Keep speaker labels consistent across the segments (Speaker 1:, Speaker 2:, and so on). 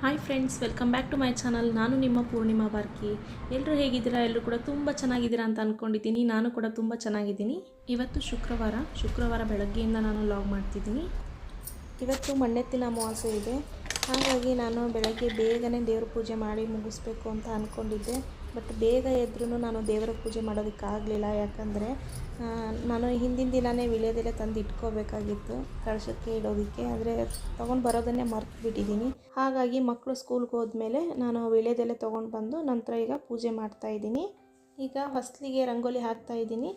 Speaker 1: Hi friends welcome back to my channel ನಾನು ನಿಮ್ಮ ಪೂರ್ಣಿಮಾ ಬಾರ್ಕಿ ಎಲ್ಲರೂ ಹೇಗಿದ್ದೀರಾ? ಎಲ್ಲರೂ ಕೂಡ ತುಂಬ ಚೆನ್ನಾಗಿದ್ದೀರಾ ಅಂತ ಅಂದ್ಕೊಂಡಿದ್ದೀನಿ ನಾನು ಕೂಡ ತುಂಬ ಚೆನ್ನಾಗಿದ್ದೀನಿ. ಇವತ್ತು ಶುಕ್ರವಾರ. ಶುಕ್ರವಾರ ಬೆಳಗ್ಗೆಯಿಂದ ನಾನು ಲಾಗ್ ಮಾಡ್ತಿದ್ದೀನಿ. ಇವತ್ತು ಮಂಡ್ಯತ್ತಿನ ಅಮಾವಾಸ್ಯೆ ಇದೆ. ಹಾಗಾಗಿ ನಾನು ಬೆಳಗ್ಗೆ ಬೇಗನೆ ದೇವ್ರ ಪೂಜೆ ಮಾಡಿ ಮುಗಿಸ್ಬೇಕು ಅಂತ ಅಂದ್ಕೊಂಡಿದ್ದೆ ಬಟ್ ಬೇಗ ಎದ್ರೂ ನಾನು ದೇವರ ಪೂಜೆ ಮಾಡೋದಕ್ಕಾಗಲಿಲ್ಲ. ಯಾಕಂದರೆ ನಾನು ಹಿಂದಿನ ದಿನವೇ ವಿಳ್ಯದೆಲೆ ತಂದು ಇಟ್ಕೋಬೇಕಾಗಿತ್ತು ಕಳಶಕ್ಕೆ ಇಡೋದಕ್ಕೆ. ಆದರೆ ತೊಗೊಂಡು ಬರೋದನ್ನೇ ಮರ್ತು ಬಿಟ್ಟಿದ್ದೀನಿ ಹಾಗಾಗಿ ಮಕ್ಕಳು ಸ್ಕೂಲ್ಗೆ ಹೋದ್ಮೇಲೆ ನಾನು ವಿಳೆದೆಲೆ ತೊಗೊಂಡು ಬಂದು ನಂತರ ಈಗ ಪೂಜೆ ಮಾಡ್ತಾಯಿದ್ದೀನಿ ಈಗ ಹೊಸ್ಲಿಗೆ ರಂಗೋಲಿ ಹಾಕ್ತಾ ಇದ್ದೀನಿ.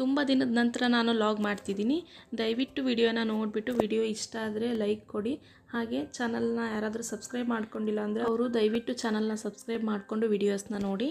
Speaker 1: ತುಂಬ ದಿನದ ನಂತರ ನಾನು ಲಾಗ್ ಮಾಡ್ತಿದ್ದೀನಿ. ದಯವಿಟ್ಟು ವಿಡಿಯೋನ ನೋಡಿಬಿಟ್ಟು ವಿಡಿಯೋ ಇಷ್ಟ ಆದರೆ ಲೈಕ್ ಕೊಡಿ. ಹಾಗೆ ಚಾನಲ್ನ ಯಾರಾದರೂ ಸಬ್ಸ್ಕ್ರೈಬ್ ಮಾಡ್ಕೊಂಡಿಲ್ಲ ಅಂದರೆ ಅವರು ದಯವಿಟ್ಟು ಚಾನಲ್ನ ಸಬ್ಸ್ಕ್ರೈಬ್ ಮಾಡಿಕೊಂಡು ವಿಡಿಯೋಸ್ನ ನೋಡಿ.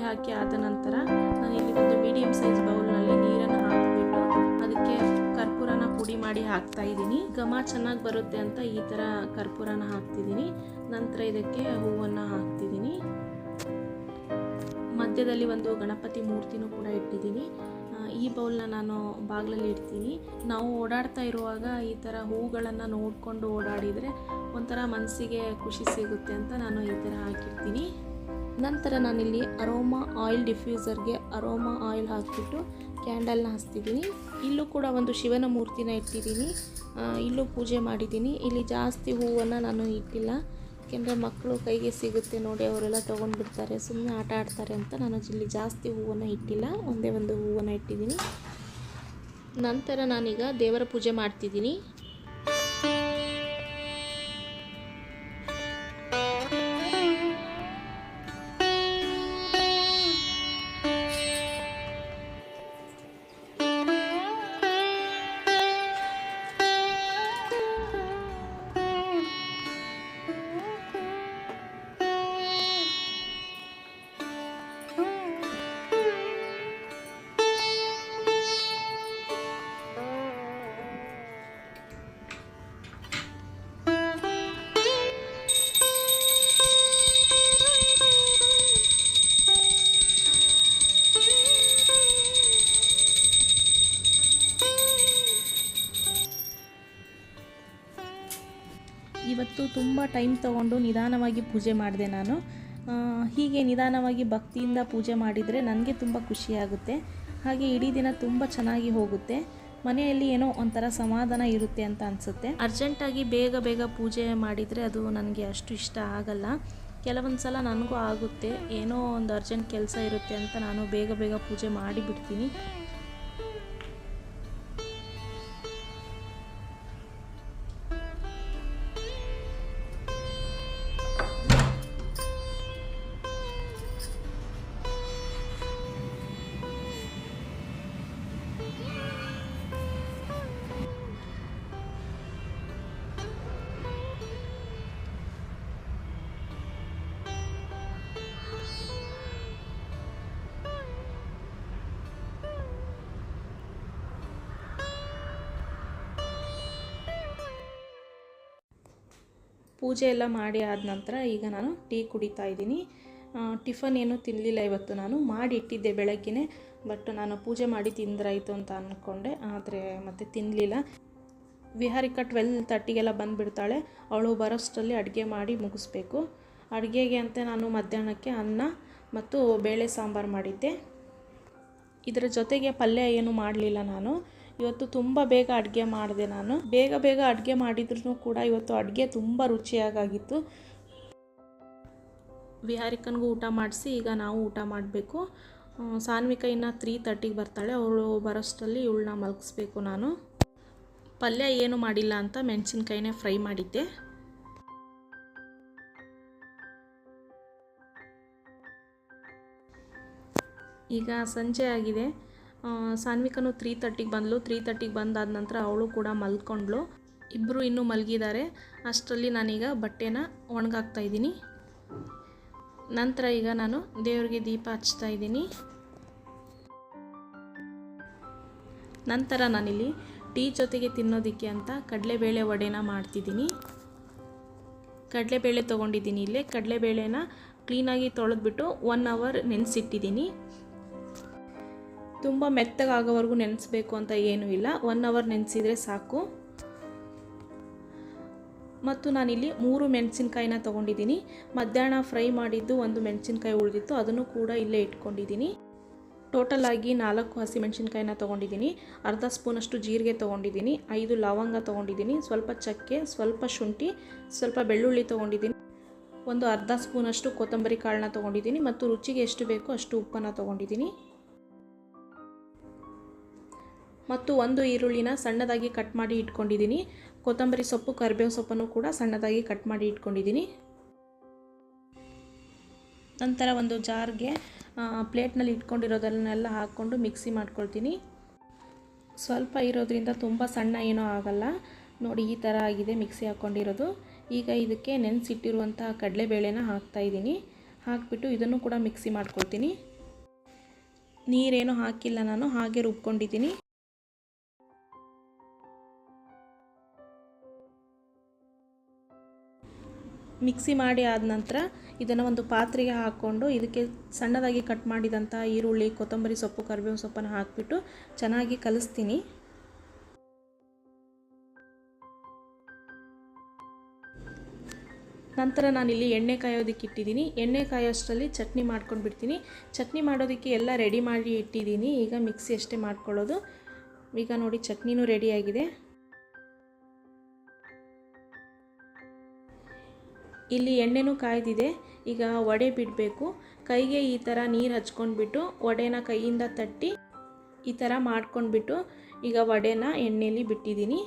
Speaker 1: ಹೊಸಲಿಗೆ ಹಾಕಿ ಆದ ನಂತರ ನಾನು ಇಲ್ಲಿ ಒಂದು ಮೀಡಿಯಮ್ ಸೈಜ್ ಬೌಲ್ನಲ್ಲಿ ನೀರನ್ನು ಹಾಕಿಬಿಟ್ಟು ಅದಕ್ಕೆ ಕರ್ಪೂರನ ಪುಡಿ ಮಾಡಿ ಹಾಕ್ತಾ ಇದ್ದೀನಿ. ಘಮ ಚೆನ್ನಾಗಿ ಬರುತ್ತೆ ಅಂತ ಈ ಥರ ಕರ್ಪೂರನ ಹಾಕ್ತಿದ್ದೀನಿ. ನಂತರ ಇದಕ್ಕೆ ಹೂವನ್ನು ಹಾಕ್ತಿದ್ದೀನಿ. ಮಧ್ಯದಲ್ಲಿ ಒಂದು ಗಣಪತಿ ಮೂರ್ತಿನೂ ಕೂಡ ಇಟ್ಟಿದ್ದೀನಿ. ಈ ಬೌಲ್ನ ನಾನು ಬಾಗಿಲಲ್ಲಿ ಇಡ್ತೀನಿ. ನಾವು ಓಡಾಡ್ತಾ ಇರುವಾಗ ಈ ಥರ ಹೂಗಳನ್ನು ನೋಡಿಕೊಂಡು ಓಡಾಡಿದರೆ ಒಂಥರ ಮನಸ್ಸಿಗೆ ಖುಷಿ ಸಿಗುತ್ತೆ ಅಂತ ನಾನು ಈ ಥರ ಹಾಕಿರ್ತೀನಿ. ನಂತರ ನಾನಿಲ್ಲಿ ಅರೋಮಾ ಆಯಿಲ್ ಡಿಫ್ಯೂಸರ್ಗೆ ಅರೋಮಾ ಆಯಿಲ್ ಹಾಕಿಬಿಟ್ಟು ಕ್ಯಾಂಡಲ್ನ ಹಚ್ತಿದ್ದೀನಿ. ಇಲ್ಲೂ ಕೂಡ ಒಂದು ಶಿವನ ಮೂರ್ತಿನ ಇಟ್ಟಿದ್ದೀನಿ. ಇಲ್ಲೂ ಪೂಜೆ ಮಾಡಿದ್ದೀನಿ. ಇಲ್ಲಿ ಜಾಸ್ತಿ ಹೂವನ್ನು ನಾನು ಇಟ್ಟಿಲ್ಲ. ಯಾಕೆಂದರೆ ಮಕ್ಕಳು ಕೈಗೆ ಸಿಗುತ್ತೆ ನೋಡಿ, ಅವರೆಲ್ಲ ತೊಗೊಂಡ್ಬಿಡ್ತಾರೆ. ಸುಮ್ಮನೆ ಆಟ ಆಡ್ತಾರೆ ಅಂತ ನಾನು ಇಲ್ಲಿ ಜಾಸ್ತಿ ಹೂವನ್ನು ಇಟ್ಟಿಲ್ಲ. ಒಂದೇ ಒಂದು ಹೂವನ್ನು ಇಟ್ಟಿದ್ದೀನಿ. ನಂತರ ನಾನೀಗ ದೇವರ ಪೂಜೆ ಮಾಡ್ತಿದ್ದೀನಿ. ಇವತ್ತು ತುಂಬ ಟೈಮ್ ತಗೊಂಡು ನಿಧಾನವಾಗಿ ಪೂಜೆ ಮಾಡಿದೆ ನಾನು. ಹೀಗೆ ನಿಧಾನವಾಗಿ ಭಕ್ತಿಯಿಂದ ಪೂಜೆ ಮಾಡಿದರೆ ನನಗೆ ತುಂಬ ಖುಷಿಯಾಗುತ್ತೆ ಹಾಗೆ ಇಡೀ ದಿನ ತುಂಬ ಚೆನ್ನಾಗಿ ಹೋಗುತ್ತೆ. ಮನೆಯಲ್ಲಿ ಏನೋ ಒಂಥರ ಸಮಾಧಾನ ಇರುತ್ತೆ ಅಂತ ಅನಿಸುತ್ತೆ. ಅರ್ಜೆಂಟಾಗಿ ಬೇಗ ಬೇಗ ಪೂಜೆ ಮಾಡಿದರೆ ಅದು ನನಗೆ ಅಷ್ಟು ಇಷ್ಟ ಆಗಲ್ಲ. ಕೆಲವೊಂದು ಸಲ ನನಗೂ ಆಗುತ್ತೆ. ಏನೋ ಒಂದು ಅರ್ಜೆಂಟ್ ಕೆಲಸ ಇರುತ್ತೆ ಅಂತ ನಾನು ಬೇಗ ಬೇಗ ಪೂಜೆ ಮಾಡಿಬಿಡ್ತೀನಿ. ಪೂಜೆ ಎಲ್ಲ ಮಾಡಿ ಆದ ನಂತರ ಈಗ ನಾನು ಟೀ ಕುಡಿತಾ ಇದ್ದೀನಿ. ಟಿಫನ್ ಏನು ತಿನ್ನಲಿಲ್ಲ ಇವತ್ತು ನಾನು. ಮಾಡಿ ಇಟ್ಟಿದ್ದೆ ಬೆಳಗ್ಗೆನೇ ಬಟ್ ನಾನು ಪೂಜೆ ಮಾಡಿ ತಿಂದ್ರಾಯಿತು ಅಂತ ಅಂದ್ಕೊಂಡೆ ಆದರೆ ಮತ್ತೆ ತಿನ್ನಲಿಲ್ಲ ವಿಹಾರಿಕ ಟ್ವೆಲ್ ತರ್ಟಿಗೆಲ್ಲ ಬಂದುಬಿಡ್ತಾಳೆ. ಅವಳು ಬರೋಷ್ಟರಲ್ಲಿ ಅಡುಗೆ ಮಾಡಿ ಮುಗಿಸ್ಬೇಕು. ಅಡುಗೆಗೆ ಅಂತ ನಾನು ಮಧ್ಯಾಹ್ನಕ್ಕೆ ಅನ್ನ ಮತ್ತು ಬೇಳೆ ಸಾಂಬಾರು ಮಾಡಿದ್ದೆ. ಇದರ ಜೊತೆಗೆ ಪಲ್ಯ ಏನು ಮಾಡಲಿಲ್ಲ ನಾನು. ಇವತ್ತು ತುಂಬ ಬೇಗ ಅಡುಗೆ ಮಾಡಿದೆ ನಾನು. ಬೇಗ ಬೇಗ ಅಡುಗೆ ಮಾಡಿದ್ರೂ ಕೂಡ ಇವತ್ತು ಅಡುಗೆ ತುಂಬ ರುಚಿಯಾಗಿತ್ತು ವಿಹಾರಿಕನಿಗೂ ಊಟ ಮಾಡಿಸಿ, ಈಗ ನಾವು ಊಟ ಮಾಡಬೇಕು. ಸಾನ್ವಿಕ ಇನ್ನು ತ್ರೀ ತರ್ಟಿಗೆ ಬರ್ತಾಳೆ. ಅವಳು ಬರೋಷ್ಟರಲ್ಲಿ ಇವಳನ್ನ ಮಲಗಿಸ್ಬೇಕು ನಾನು. ಪಲ್ಯ ಏನು ಮಾಡಿಲ್ಲ ಅಂತ ಮೆಣಸಿನ್ಕಾಯಿನೇ ಫ್ರೈ ಮಾಡಿದ್ದೆ. ಈಗ ಸಂಜೆ ಆಗಿದೆ. ಸಾನ್ವಿಕನು ತ್ರೀ ತರ್ಟಿಗೆ ಬಂದಳು ತ್ರೀ ತರ್ಟಿಗೆ ಬಂದಾದ ನಂತರ ಅವಳು ಕೂಡ ಮಲ್ಕೊಂಡ್ಳು. ಇಬ್ಬರು ಇನ್ನೂ ಮಲಗಿದ್ದಾರೆ. ಅಷ್ಟರಲ್ಲಿ ನಾನೀಗ ಬಟ್ಟೆನ ಒಣಗಾಕ್ತಾ ಇದ್ದೀನಿ. ನಂತರ ಈಗ ನಾನು ದೇವರಿಗೆ ದೀಪ ಹಚ್ತಾ ಇದ್ದೀನಿ. ನಂತರ ನಾನಿಲ್ಲಿ ಟೀ ಜೊತೆಗೆ ತಿನ್ನೋದಕ್ಕೆ ಅಂತ ಕಡಲೆಬೇಳೆ ವಡೆನ ಮಾಡ್ತಿದ್ದೀನಿ. ಕಡಲೆಬೇಳೆ ತೊಗೊಂಡಿದ್ದೀನಿ ಇಲ್ಲೇ. ಕಡಲೆಬೇಳೆನ ಕ್ಲೀನಾಗಿ ತೊಳೆದ್ಬಿಟ್ಟು ಒನ್ ಅವರ್ ನೆನೆಸಿಟ್ಟಿದ್ದೀನಿ. ತುಂಬ ಮೆತ್ತಗಾಗೋವರೆಗೂ ನೆನೆಸ್ಬೇಕು ಅಂತ ಏನೂ ಇಲ್ಲ. ಒನ್ ಅವರ್ ನೆನೆಸಿದರೆ ಸಾಕು. ಮತ್ತು ನಾನಿಲ್ಲಿ ಮೂರು ಮೆಣಸಿನ್ಕಾಯಿನ ತೊಗೊಂಡಿದ್ದೀನಿ. ಮಧ್ಯಾಹ್ನ ಫ್ರೈ ಮಾಡಿದ್ದು ಒಂದು ಮೆಣಸಿನ್ಕಾಯಿ ಉಳಿದಿತ್ತು. ಅದನ್ನು ಕೂಡ ಇಲ್ಲೇ ಇಟ್ಕೊಂಡಿದ್ದೀನಿ. ಟೋಟಲ್ ಆಗಿ ನಾಲ್ಕು ಹಸಿಮೆಣಸಿನ್ಕಾಯಿನ ತೊಗೊಂಡಿದ್ದೀನಿ. ಅರ್ಧ ಸ್ಪೂನಷ್ಟು ಜೀರಿಗೆ ತೊಗೊಂಡಿದ್ದೀನಿ. ಐದು ಲವಂಗ ತೊಗೊಂಡಿದ್ದೀನಿ. ಸ್ವಲ್ಪ ಚಕ್ಕೆ, ಸ್ವಲ್ಪ ಶುಂಠಿ, ಸ್ವಲ್ಪ ಬೆಳ್ಳುಳ್ಳಿ ತೊಗೊಂಡಿದ್ದೀನಿ. ಒಂದು ಅರ್ಧ ಸ್ಪೂನಷ್ಟು ಕೊತ್ತಂಬರಿ ಕಾಳನ್ನ ತೊಗೊಂಡಿದ್ದೀನಿ. ಮತ್ತು ರುಚಿಗೆ ಎಷ್ಟು ಬೇಕೋ ಅಷ್ಟು ಉಪ್ಪನ್ನು ತೊಗೊಂಡಿದ್ದೀನಿ. ಮತ್ತು ಒಂದು ಈರುಳ್ಳಿನ ಸಣ್ಣದಾಗಿ ಕಟ್ ಮಾಡಿ ಇಟ್ಕೊಂಡಿದ್ದೀನಿ. ಕೊತ್ತಂಬರಿ ಸೊಪ್ಪು ಕರಿಬೇವು ಸೊಪ್ಪನ್ನು ಕೂಡ ಸಣ್ಣದಾಗಿ ಕಟ್ ಮಾಡಿ ಇಟ್ಕೊಂಡಿದ್ದೀನಿ. ನಂತರ ಒಂದು ಜಾರ್ಗೆ ಪ್ಲೇಟ್ನಲ್ಲಿ ಇಟ್ಕೊಂಡಿರೋದನ್ನೆಲ್ಲ ಹಾಕ್ಕೊಂಡು ಮಿಕ್ಸಿ ಮಾಡ್ಕೊಳ್ತೀನಿ. ಸ್ವಲ್ಪ ಇರೋದ್ರಿಂದ ತುಂಬ ಸಣ್ಣ ಏನೂ ಆಗಲ್ಲ. ನೋಡಿ, ಈ ಥರ ಆಗಿದೆ ಮಿಕ್ಸಿ ಹಾಕ್ಕೊಂಡಿರೋದು. ಈಗ ಇದಕ್ಕೆ ನೆನೆಸಿಟ್ಟಿರುವಂಥ ಕಡಲೆಬೇಳೆನ ಹಾಕ್ತಾಯಿದ್ದೀನಿ ಹಾಕಿಬಿಟ್ಟು ಇದನ್ನು ಕೂಡ ಮಿಕ್ಸಿ ಮಾಡ್ಕೊಳ್ತೀನಿ. ನೀರೇನು ಹಾಕಿಲ್ಲ ನಾನು, ಹಾಗೆ ರುಬ್ಕೊಂಡಿದ್ದೀನಿ. ಮಿಕ್ಸಿ ಮಾಡಿ ಆದ ನಂತರ ಇದನ್ನು ಒಂದು ಪಾತ್ರೆಗೆ ಹಾಕ್ಕೊಂಡು ಇದಕ್ಕೆ ಸಣ್ಣದಾಗಿ ಕಟ್ ಮಾಡಿದಂಥ ಈರುಳ್ಳಿ, ಕೊತ್ತಂಬರಿ ಸೊಪ್ಪು ಕರಿಬೇವು ಸೊಪ್ಪನ್ನು ಹಾಕಿಬಿಟ್ಟು ಚೆನ್ನಾಗಿ ಕಲಿಸ್ತೀನಿ. ನಂತರ ನಾನಿಲ್ಲಿ ಎಣ್ಣೆ ಕಾಯೋದಕ್ಕೆ ಇಟ್ಟಿದ್ದೀನಿ. ಎಣ್ಣೆ ಕಾಯೋಷ್ಟರಲ್ಲಿ ಚಟ್ನಿ ಮಾಡ್ಕೊಂಡು ಬಿಡ್ತೀನಿ. ಚಟ್ನಿ ಮಾಡೋದಕ್ಕೆ ಎಲ್ಲ ರೆಡಿ ಮಾಡಿ ಇಟ್ಟಿದ್ದೀನಿ. ಈಗ ಮಿಕ್ಸಿ ಅಷ್ಟೇ ಮಾಡ್ಕೊಳ್ಳೋದು. ಈಗ ನೋಡಿ ಚಟ್ನಿನೂ ರೆಡಿಯಾಗಿದೆ ಇಲ್ಲಿ ಎಣ್ಣೆನೂ ಕಾಯ್ದಿದೆ. ಈಗ ವಡೆ ಬಿಡಬೇಕು. ಕೈಗೆ ಈ ಥರ ನೀರು ಹಚ್ಕೊಂಡ್ಬಿಟ್ಟು, ವಡೆನ ಕೈಯಿಂದ ತಟ್ಟಿ ಈ ಥರ ಮಾಡ್ಕೊಂಡ್ಬಿಟ್ಟು, ಈಗ ವಡೆನ ಎಣ್ಣೆಯಲ್ಲಿ ಬಿಟ್ಟಿದ್ದೀನಿ.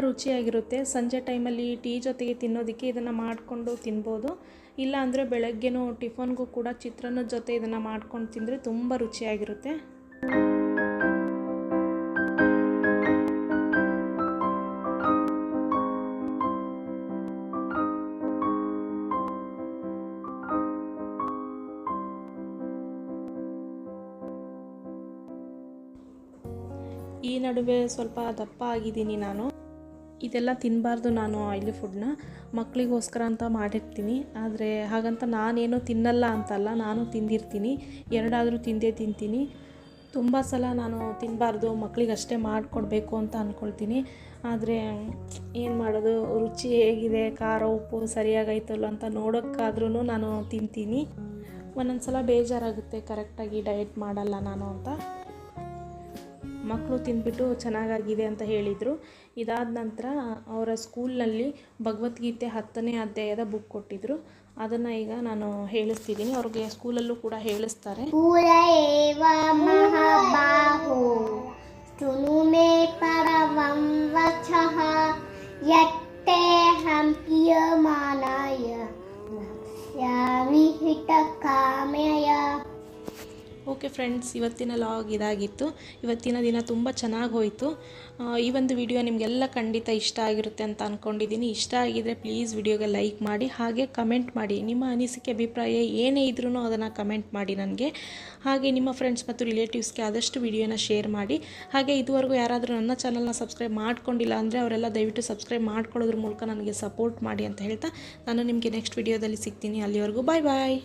Speaker 1: ರುಚಿಯಾಗಿರುತ್ತೆ. ಸಂಜೆ ಟೈಮಲ್ಲಿ ಟೀ ಜೊತೆಗೆ ತಿನ್ನೋದಕ್ಕೆ ಇದನ್ನು ಮಾಡಿಕೊಂಡು ತಿನ್ಬೋದು. ಇಲ್ಲ ಅಂದರೆ ಬೆಳಗ್ಗೆನೂ ಟಿಫನ್ಗೂ ಕೂಡ ಚಿತ್ರಾನ್ನದ ಜೊತೆ ಇದನ್ನು ಮಾಡ್ಕೊಂಡು ತಿಂದರೆ ತುಂಬ ರುಚಿಯಾಗಿರುತ್ತೆ. ಈ ನಡುವೆ ಸ್ವಲ್ಪ ದಪ್ಪ ಆಗಿದ್ದೀನಿ ನಾನು. ಇದೆಲ್ಲ ತಿನ್ನಬಾರ್ದು ನಾನು ಆಯಿಲಿ ಫುಡ್ನ ಮಕ್ಕಳಿಗೋಸ್ಕರ ಅಂತ ಮಾಡಿರ್ತೀನಿ. ಆದರೆ ಹಾಗಂತ ನಾನೇನು ತಿನ್ನಲ್ಲ ಅಂತಲ್ಲ, ನಾನು ತಿಂದಿರ್ತೀನಿ. ಎರಡಾದರೂ ತಿಂದೇ ತಿಂತೀನಿ. ತುಂಬ ಸಲ ನಾನು ತಿನ್ನಬಾರ್ದು ಮಕ್ಕಳಿಗೆ ಅಷ್ಟೇ ಮಾಡಿಕೊಡ್ಬೇಕು ಅಂತ ಅಂದ್ಕೊಳ್ತೀನಿ ಆದರೆ ಏನು ಮಾಡೋದು, ರುಚಿ ಹೇಗಿದೆ, ಖಾರ, ಉಪ್ಪು ಸರಿಯಾಗೈತಲ್ಲ ಅಂತ ನೋಡೋಕ್ಕಾದ್ರೂ ನಾನು ತಿಂತೀನಿ. ಒಂದೊಂದು ಸಲ ಬೇಜಾರಾಗುತ್ತೆ ಕರೆಕ್ಟಾಗಿ ಡಯಟ್ ಮಾಡಲ್ಲ ನಾನು ಅಂತ. ಮಕ್ಕಳು ತಿಂದ್ಬಿಟ್ಟು ಚೆನ್ನಾಗಾಗಿದೆ ಅಂತ ಹೇಳಿದರು. ಇದಾದ ನಂತರ ಅವರ ಸ್ಕೂಲ್ನಲ್ಲಿ ಭಗವದ್ಗೀತೆ ಹತ್ತನೇ ಅಧ್ಯಾಯದ ಬುಕ್ ಕೊಟ್ಟಿದ್ದರು ಅದನ್ನು ಈಗ ನಾನು ಹೇಳಿಸ್ತಿದ್ದೀನಿ. ಅವ್ರಿಗೆ ಸ್ಕೂಲಲ್ಲೂ ಕೂಡ ಹೇಳಿಸ್ತಾರೆ.
Speaker 2: पूर
Speaker 1: ಓಕೆ ಫ್ರೆಂಡ್ಸ್ ಇವತ್ತಿನ ಲಾಗ್ ಇದಾಗಿತ್ತು. ಇವತ್ತಿನ ದಿನ ತುಂಬ ಚೆನ್ನಾಗಿ ಹೋಯಿತು. ಈ ಒಂದು ವಿಡಿಯೋ ನಿಮಗೆಲ್ಲ ಖಂಡಿತ ಇಷ್ಟ ಆಗಿರುತ್ತೆ ಅಂತ ಅಂದ್ಕೊಂಡಿದ್ದೀನಿ ಇಷ್ಟ ಆಗಿದರೆ ಪ್ಲೀಸ್ ವಿಡಿಯೋಗೆ ಲೈಕ್ ಮಾಡಿ, ಹಾಗೆ ಕಮೆಂಟ್ ಮಾಡಿ. ನಿಮ್ಮ ಅನಿಸಿಕೆ, ಅಭಿಪ್ರಾಯ ಏನೇ ಇದ್ರೂ ಅದನ್ನು ಕಮೆಂಟ್ ಮಾಡಿ ನನಗೆ. ಹಾಗೆ ನಿಮ್ಮ ಫ್ರೆಂಡ್ಸ್ ಮತ್ತು ರಿಲೇಟಿವ್ಸ್ಗೆ ಆದಷ್ಟು ವಿಡಿಯೋನ ಶೇರ್ ಮಾಡಿ. ಹಾಗೆ ಇದುವರೆಗೂ ಯಾರಾದರೂ ನನ್ನ ಚಾನಲ್ನ ಸಬ್ಸ್ಕ್ರೈಬ್ ಮಾಡ್ಕೊಂಡಿಲ್ಲ ಅಂದರೆ ಅವರೆಲ್ಲ ದಯವಿಟ್ಟು ಸಬ್ಸ್ಕ್ರೈಬ್ ಮಾಡ್ಕೊಳ್ಳೋದ್ರ ಮೂಲಕ ನನಗೆ ಸಪೋರ್ಟ್ ಮಾಡಿ ಅಂತ ಹೇಳ್ತಾ ನಾನು ನಿಮಗೆ ನೆಕ್ಸ್ಟ್ ವಿಡಿಯೋದಲ್ಲಿ ಸಿಗ್ತೀನಿ. ಅಲ್ಲಿವರೆಗೂ ಬಾಯ್ ಬಾಯ್